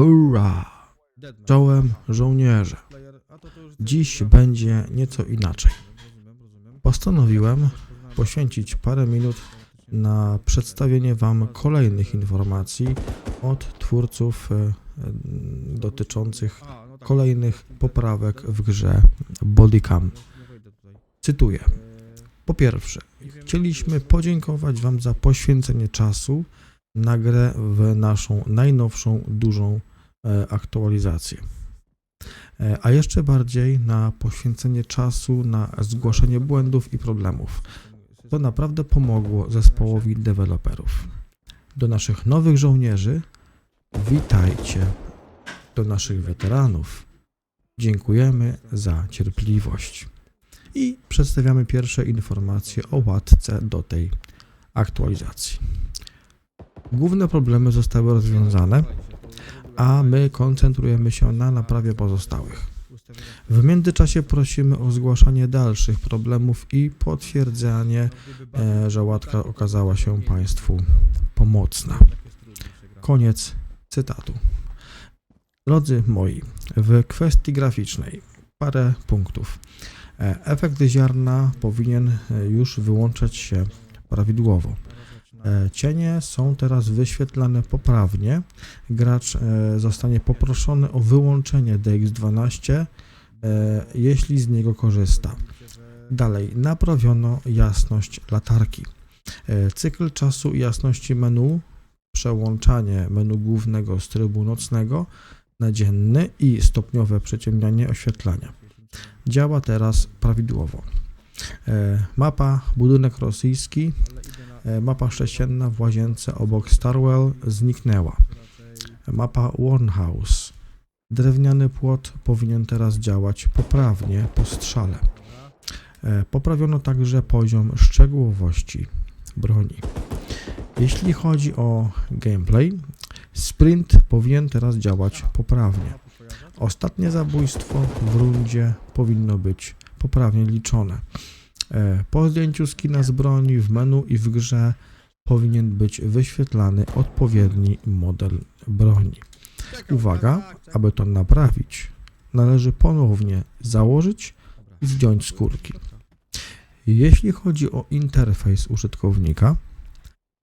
Hurra! Czołem żołnierze. Dziś będzie nieco inaczej. Postanowiłem poświęcić parę minut na przedstawienie Wam kolejnych informacji od twórców e, e, dotyczących kolejnych poprawek w grze Bodycam. Cytuję. Po pierwsze, chcieliśmy podziękować Wam za poświęcenie czasu na grę w naszą najnowszą, dużą e, aktualizację. E, A jeszcze bardziej na poświęcenie czasu na zgłaszanie błędów i problemów. To naprawdę pomogło zespołowi deweloperów. Do naszych nowych żołnierzy witajcie. Do naszych weteranów dziękujemy za cierpliwość. I przedstawiamy pierwsze informacje o łatce do tej aktualizacji. Główne problemy zostały rozwiązane, a my koncentrujemy się na naprawie pozostałych. W międzyczasie prosimy o zgłaszanie dalszych problemów i potwierdzenie, e, że łatka okazała się Państwu pomocna. Koniec cytatu. Drodzy moi, w kwestii graficznej parę punktów. E, Efekt ziarna powinien e, już wyłączać się prawidłowo. E, Cienie są teraz wyświetlane poprawnie. Gracz e, zostanie poproszony o wyłączenie DX12, e, jeśli z niego korzysta. Dalej, naprawiono jasność latarki. Cykl czasu i jasności menu, przełączanie menu głównego z trybu nocnego na dzienny i stopniowe przeciąganie oświetlania. Działa teraz prawidłowo. E, Mapa, budynek rosyjski, E, Mapa sześcienna w łazience obok Starwell zniknęła. Mapa Warnhouse. Drewniany płot powinien teraz działać poprawnie po strzale. E, Poprawiono także poziom szczegółowości broni. Jeśli chodzi o gameplay, sprint powinien teraz działać poprawnie. Ostatnie zabójstwo w rundzie powinno być poprawnie liczone. E, Po zdjęciu skina z broni w menu i w grze powinien być wyświetlany odpowiedni model broni. Uwaga, aby to naprawić, należy ponownie założyć i zdjąć skórki. Jeśli chodzi o interfejs użytkownika,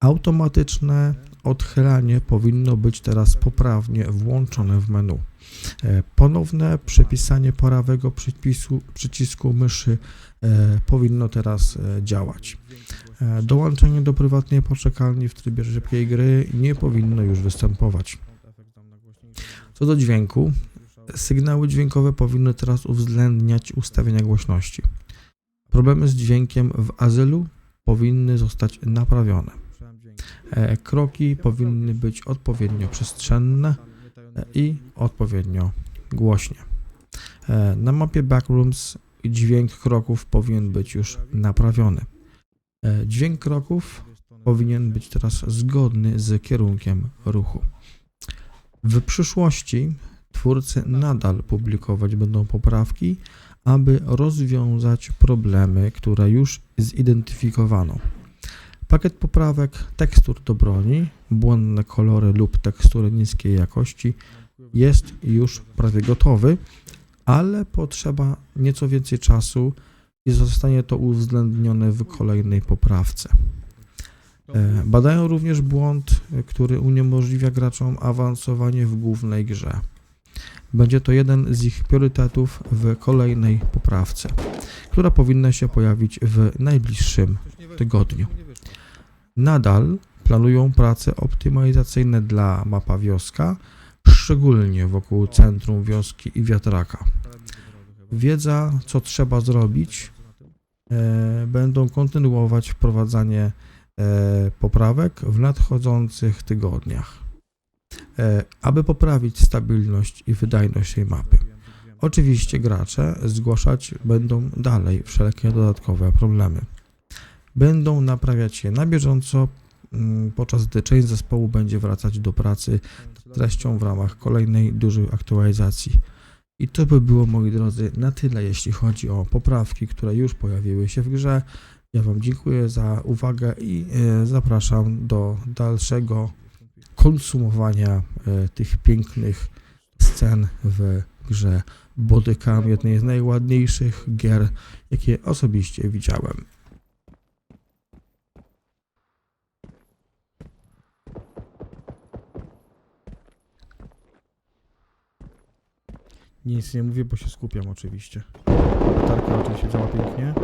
automatyczne odchylanie powinno być teraz poprawnie włączone w menu. E, Ponowne przypisanie prawego przycisku myszy e, powinno teraz e, działać. Dołączenie do prywatnej poczekalni w trybie szybkiej gry nie powinno już występować. Co do dźwięku, sygnały dźwiękowe powinny teraz uwzględniać ustawienia głośności. Problemy z dźwiękiem w azylu powinny zostać naprawione. E, Kroki powinny być odpowiednio przestrzenne e, i odpowiednio głośnie. E, Na mapie Backrooms dźwięk kroków powinien być już naprawiony. Dźwięk kroków powinien być teraz zgodny z kierunkiem ruchu. W przyszłości twórcy nadal publikować będą poprawki, aby rozwiązać problemy, które już zidentyfikowano. Pakiet poprawek tekstur do broni, błędne kolory lub tekstury niskiej jakości jest już prawie gotowy, ale potrzeba nieco więcej czasu i zostanie to uwzględnione w kolejnej poprawce. E, Badają również błąd, który uniemożliwia graczom awansowanie w głównej grze. Będzie to jeden z ich priorytetów w kolejnej poprawce, która powinna się pojawić w najbliższym tygodniu. Nadal planują prace optymalizacyjne dla mapa wioska, szczególnie wokół centrum wioski i wiatraka. Wiedza, co trzeba zrobić, e, będą kontynuować wprowadzanie e, poprawek w nadchodzących tygodniach, e, aby poprawić stabilność i wydajność tej mapy. Oczywiście gracze zgłaszać będą dalej wszelkie dodatkowe problemy. Będą naprawiać je na bieżąco, mm, podczas gdy część zespołu będzie wracać do pracy treścią w ramach kolejnej dużej aktualizacji. I to by było, moi drodzy, na tyle, jeśli chodzi o poprawki, które już pojawiły się w grze. Ja Wam dziękuję za uwagę i e, zapraszam do dalszego konsumowania e, tych pięknych scen w grze Bodykam, jednej z najładniejszych gier, jakie osobiście widziałem. Nic nie mówię, bo się skupiam oczywiście. Latarka oczywiście działa pięknie.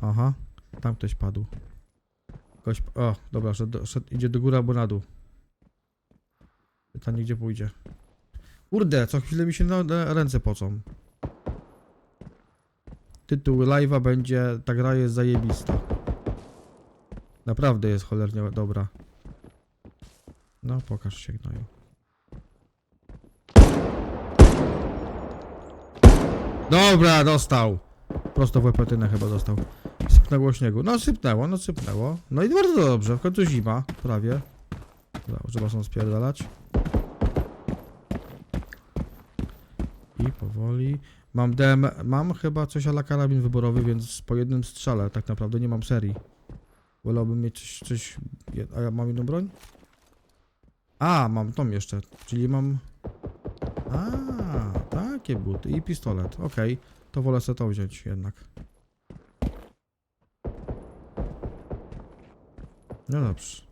Aha, tam ktoś padł. Ktoś, o, dobra, idzie do góry albo na dół. Pytanie, gdzie pójdzie. Kurde, co chwilę mi się na, na ręce pocą. Tytuł live'a będzie, ta gra jest zajebista. Naprawdę jest cholernie dobra. No, pokaż się, gnoju. Dobra, dostał. Prosto w łepetynę chyba dostał. Sypnęło śniegu. No sypnęło, no sypnęło. No i bardzo dobrze, w końcu zima, prawie. Dobra, trzeba są spierdalać. I powoli. Mam DM, mam chyba coś ala karabin wyborowy, więc po jednym strzale tak naprawdę nie mam serii. Wolałbym mieć coś, coś... A ja mam inną broń? A, mam tą jeszcze, czyli mam... A, takie buty i pistolet, okej. To wolę sobie to wziąć jednak. No dobrze.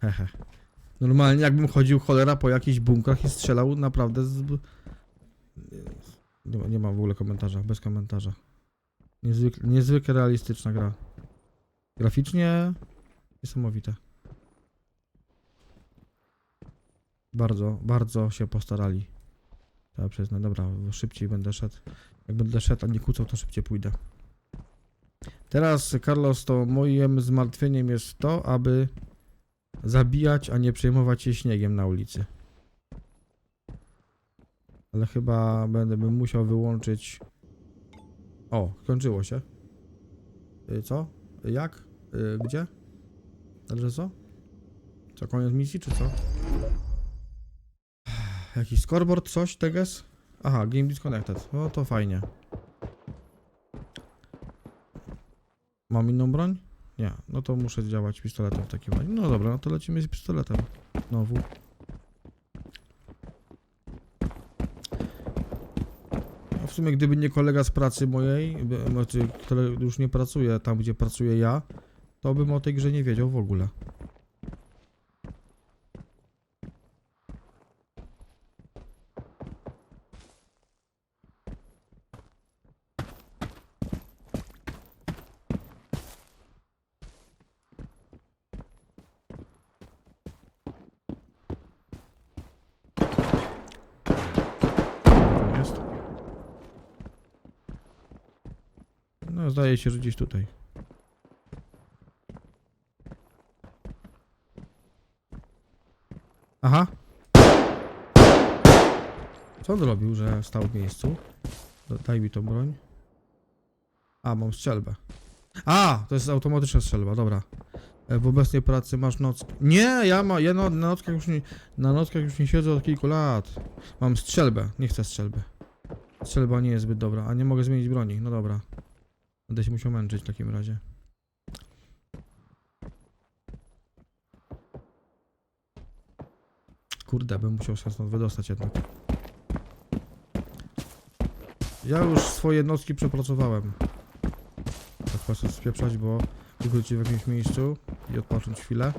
Hehe. Normalnie jakbym chodził cholera po jakichś bunkrach i strzelał naprawdę z... Nie, ma- nie w ogóle komentarza, bez komentarza. Niezwykle, niezwykle realistyczna gra. Graficznie niesamowite. Bardzo, bardzo się postarali. Trzeba przyznać. Dobra, szybciej będę szedł. Jak będę szedł, a nie kłócał, to szybciej pójdę. Teraz, Carlos, to moim zmartwieniem jest to, aby zabijać, a nie przejmować się śniegiem na ulicy. Ale chyba będę bym musiał wyłączyć... O, skończyło się. Y, Co? Jak? Y, Gdzie? Także co? Co, koniec misji, czy co? Jakiś scoreboard, coś, teges? Aha, game disconnected. No to fajnie. Mam inną broń? Nie, no to muszę działać pistoletem w takim razie. No dobra, no to lecimy z pistoletem. Znowu. No w sumie gdyby nie kolega z pracy mojej, znaczy, który już nie pracuje tam, gdzie pracuję ja, to bym o tej grze nie wiedział w ogóle. Tam jest. Zdaje się, że gdzieś tutaj. Aha. Co on robił, że stał w miejscu? Da- Daj mi tą broń. A, mam strzelbę. A, to jest automatyczna strzelba, dobra. E, W obecnej pracy masz noc. Nie, ja ma, ja na nockach już nie, na nockach już nie siedzę od kilku lat. Mam strzelbę, nie chcę strzelby. Strzelba nie jest zbyt dobra, a nie mogę zmienić broni. No dobra. Będę się musiał męczyć w takim razie. Kurde, bym musiał się stąd wydostać jednak. Ja już swoje nocki przepracowałem. Tak chcę spieprzać, bo wrócić w jakimś miejscu i odpocząć chwilę.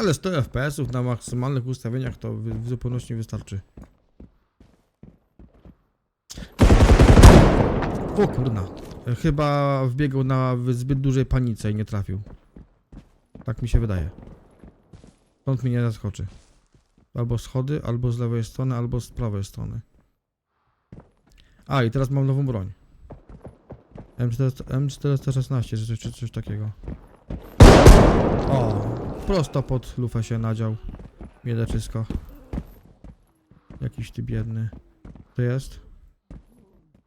Ale 100 FPS-ów na maksymalnych ustawieniach to w, zupełności wystarczy. O kurna. E, Chyba wbiegł na zbyt dużej panice i nie trafił. Tak mi się wydaje. Stąd mi nie zaskoczy. Albo schody, albo z lewej strony, albo z prawej strony. A, i teraz mam nową broń. M4, M416, czy coś, czy coś takiego. O, prosto pod lufę się nadział. Miedeczysko. Jakiś ty biedny. To jest?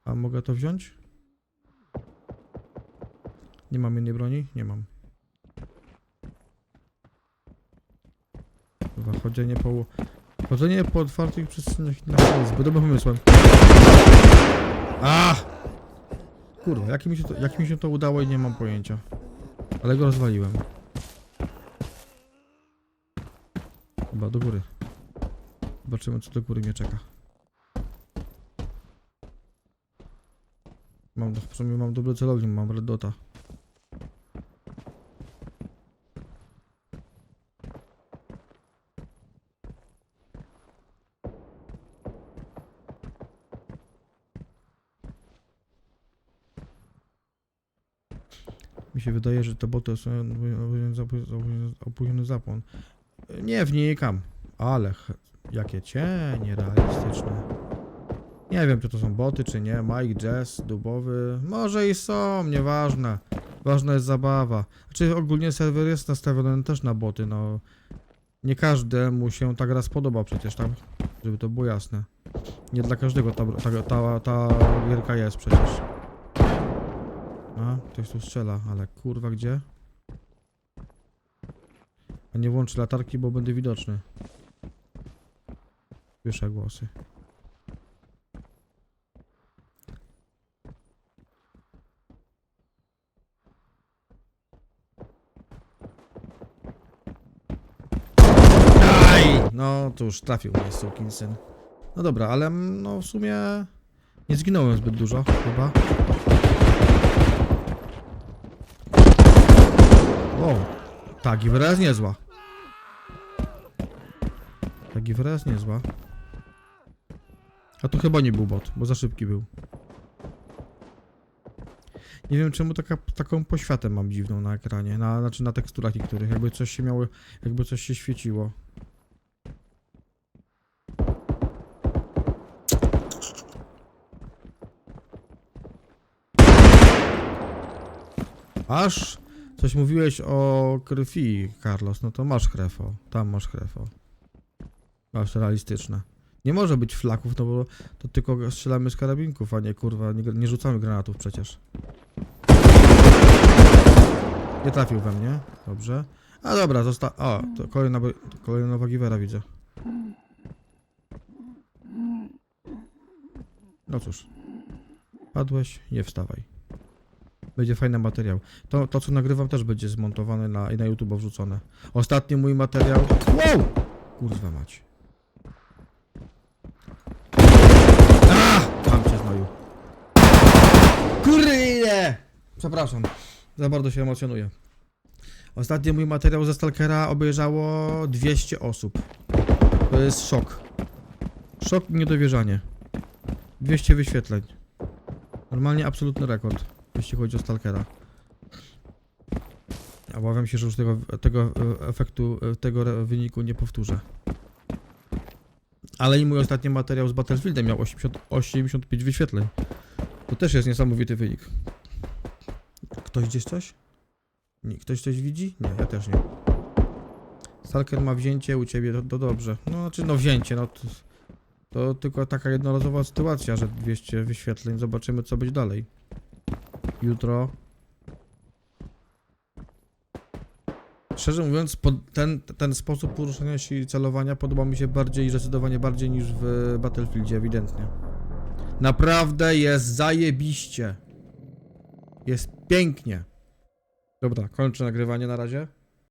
A mogę to wziąć? Nie mam innej broni? Nie mam. Chyba chodzenie po... Chodzenie po otwartych przestrzeniach na jest zbyt dobrym pomysłem. A! Kurwa, jak mi, się to, jak mi się to udało i nie mam pojęcia. Ale go rozwaliłem. Chyba do góry. Zobaczymy co do góry mnie czeka. Mam, przynajmniej mam dobry celownik, mam red. Mi się wydaje, że te boty są opóźniony zapłon. Nie wnikam, ale jakie cienie realistyczne. Nie wiem, czy to są boty, czy nie. Mike, Jazz, Dubowy. Może i są, nieważne. Ważna jest zabawa. Znaczy ogólnie serwer jest nastawiony też na boty, no. Nie każdemu się ta gra spodoba przecież, tak? Żeby to było jasne. Nie dla każdego ta, ta, ta, ta gierka jest przecież. A, ktoś tu strzela, ale kurwa gdzie? A nie włączę latarki, bo będę widoczny. Słyszę głosy. No cóż, trafił mnie Sukinsyn. No dobra, ale mm, no w sumie nie zginąłem zbyt dużo, chyba. Wow, ta giwera jest niezła. Giwera jest niezła. A to chyba nie był bot, bo za szybki był. Nie wiem czemu taka, taką poświatę mam dziwną na ekranie, na, znaczy na teksturach niektórych, jakby coś się miało, jakby coś się świeciło. Aż coś mówiłeś o krwi, Carlos, no to masz krew, o. Tam masz krew, Masz realistyczne. Nie może być flaków, no bo to tylko strzelamy z karabinków, a nie kurwa, nie, nie rzucamy granatów przecież. Nie trafił we mnie, dobrze. A dobra, zosta... O, to kolejna, to kolejna nowa giwera widzę. No cóż. Padłeś, nie wstawaj. Będzie fajny materiał. To, to co nagrywam też będzie zmontowane na, i na YouTube wrzucone. Ostatni mój materiał... Wow! Kurwa mać. A! Mam cię znoju. Kurde! Przepraszam. Za bardzo się emocjonuję. Ostatni mój materiał ze Stalkera obejrzało 200 osób. To jest szok. Szok i niedowierzanie. 200 wyświetleń. Normalnie absolutny rekord, jeśli chodzi o Stalkera. Obawiam się, że już tego, tego e, efektu, e, tego wyniku nie powtórzę. Ale i mój ostatni materiał z Battlefieldem miał 80, 85 wyświetleń. To też jest niesamowity wynik. Ktoś gdzieś coś? Nie, ktoś coś widzi? Nie, ja też nie. Stalker ma wzięcie u ciebie, to, to dobrze. No, znaczy, no wzięcie, no to, to tylko taka jednorazowa sytuacja, że 200 wyświetleń. Zobaczymy, co będzie dalej. Jutro. Szczerze mówiąc, ten, ten sposób poruszania się i celowania podoba mi się bardziej, zdecydowanie bardziej niż w Battlefieldzie, ewidentnie. Naprawdę jest zajebiście. Jest pięknie. Dobra, kończę nagrywanie na razie.